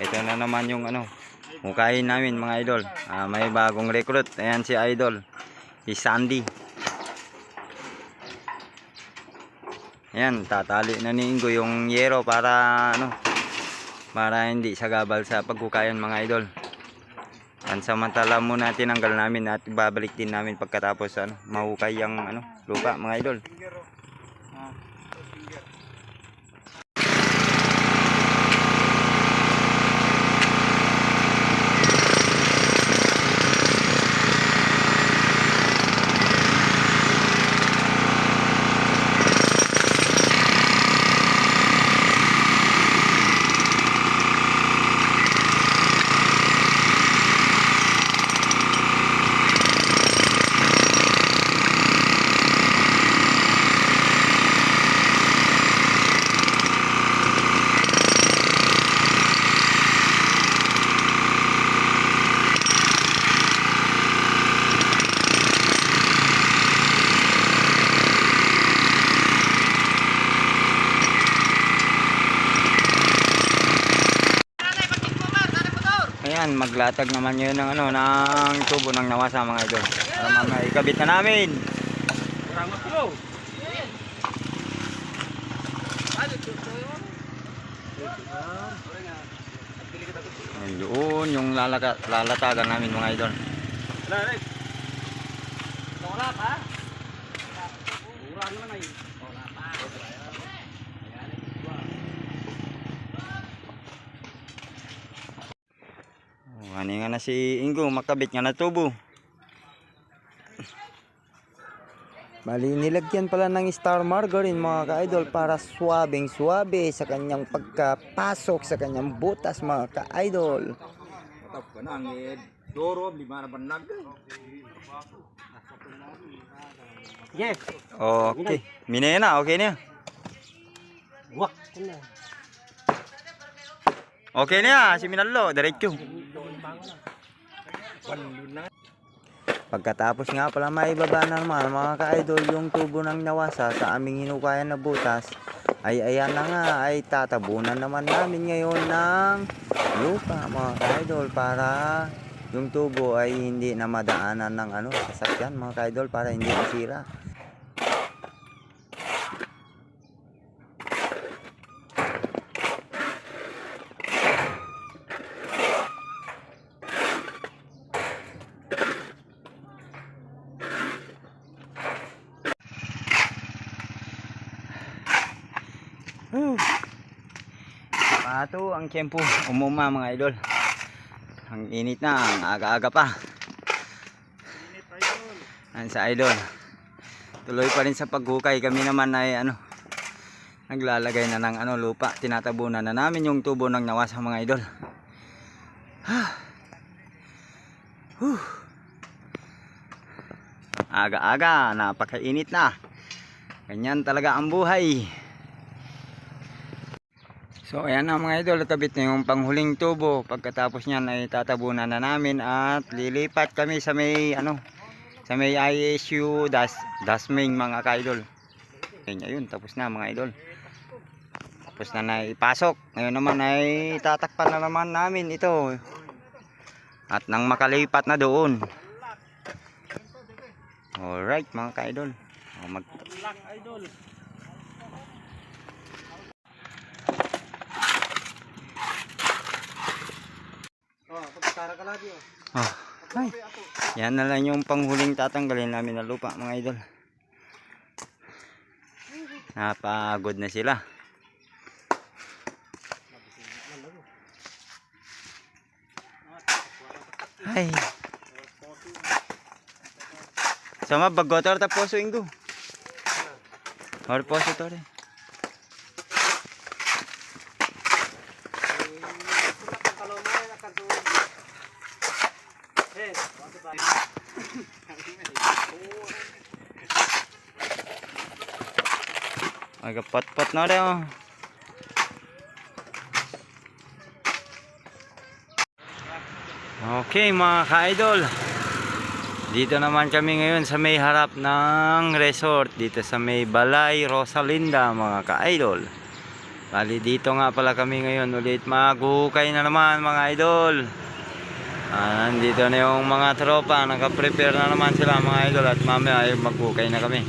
Ito na naman yung ano, hukayin namin mga idol. Ah, may bagong recruit. Ayan si idol. Si Sandy. Ayan, tatali na ni Ingo yung yero para ano, para hindi sagabal sa paghukayan mga idol. Pansamantala muna tinanggal namin at babalik din namin pagkatapos ano, mahukay yung ano, lupa mga idol. Ayan, maglatag naman yun ng ano, ng tubo ng nawasa mga idol. Para mamaya ikabit na namin. Ayan, Yun, yung lalaka, lalatagan namin mga idol. Oh, ano nga na si Ingo, makabit nga na tubo. Bali, nilagyan pala ng star margarine mga ka-idol para swabing swabe sa kanyang pagkapasok sa kanyang butas mga ka-idol. Tap ka na, ang doro, lima na banlag. Yes. Okay. Minaya na, okay na. Wak. Okay na, si Minallo, diretso. Pagkatapos nga pala maibaba na naman mga ka-idol yung tubo ng nawasa sa aming hinukayan na butas ay ayan na nga ay tatabunan naman namin ngayon ng lupa mga ka-idol para yung tubo ay hindi na madaanan ng ano sasakyan mga ka-idol para hindi masira. Pato ang tiyempo umuma mga idol. Ang init na, ang aga-aga pa. Ang sa idol. Tuloy pa rin sa paghukay. Kami naman ay ano, naglalagay na ng ano, lupa. Tinatabunan na namin yung tubo ng nawasa mga idol. Aga-aga, napakainit na. Ganyan talaga ang buhay. So ayan na mga idol, kabit na yung panghuling tubo. Pagkatapos niyan ay tatabunan na namin at lilipat kami sa may ano, sa may ISU das dasming mga ka-idol. Ayun, ayun, tapos na mga idol. Tapos na naipasok. Ngayon naman ay tatakpan na naman namin ito. At nang makalipat na doon. Alright mga ka-idol. Mag idol. Oh. Oh, ay. Yan na lang yung panghuling tatanggalin namin na lupa mga idol. Napagod na sila. Ay. Sama bagotor ta poso ingo. Or poso to rin. Aga pat-pat na rin oh. Okay mga ka-idol. Dito naman kami ngayon sa may harap ng resort. Dito sa may Balay Rosalinda mga ka-idol. Bali dito nga pala kami ngayon ulit maghukay na naman mga idol. Ah, nandito na yung mga tropa, naka-prepare na naman sila mga idol at mamaya ay maghukay na kami.